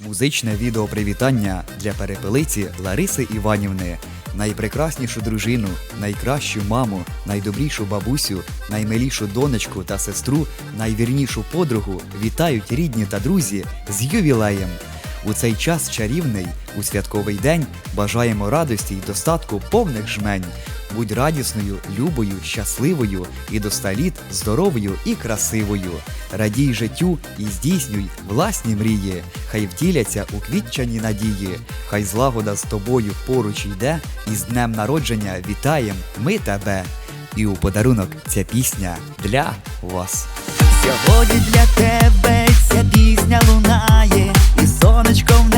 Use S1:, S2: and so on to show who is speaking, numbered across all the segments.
S1: Музичне відео привітання для перепелиці Лариси Іванівни, найпрекраснішу дружину, найкращу маму, найдобрішу бабусю, наймилішу донечку та сестру, найвірнішу подругу вітають рідні та друзі з ювілеєм. У цей час чарівний, у святковий день бажаємо радості й достатку повних жмень. Будь радісною, любою, щасливою і до ста літ здоровою і красивою. Радій життю і здійснюй власні мрії, хай втіляться у квітчані надії, хай злагода з тобою поруч йде, і з днем народження вітаєм ми тебе. І у подарунок ця пісня для вас.
S2: Сьогодні для тебе ця пісня лунає сонечко в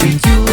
S2: she do?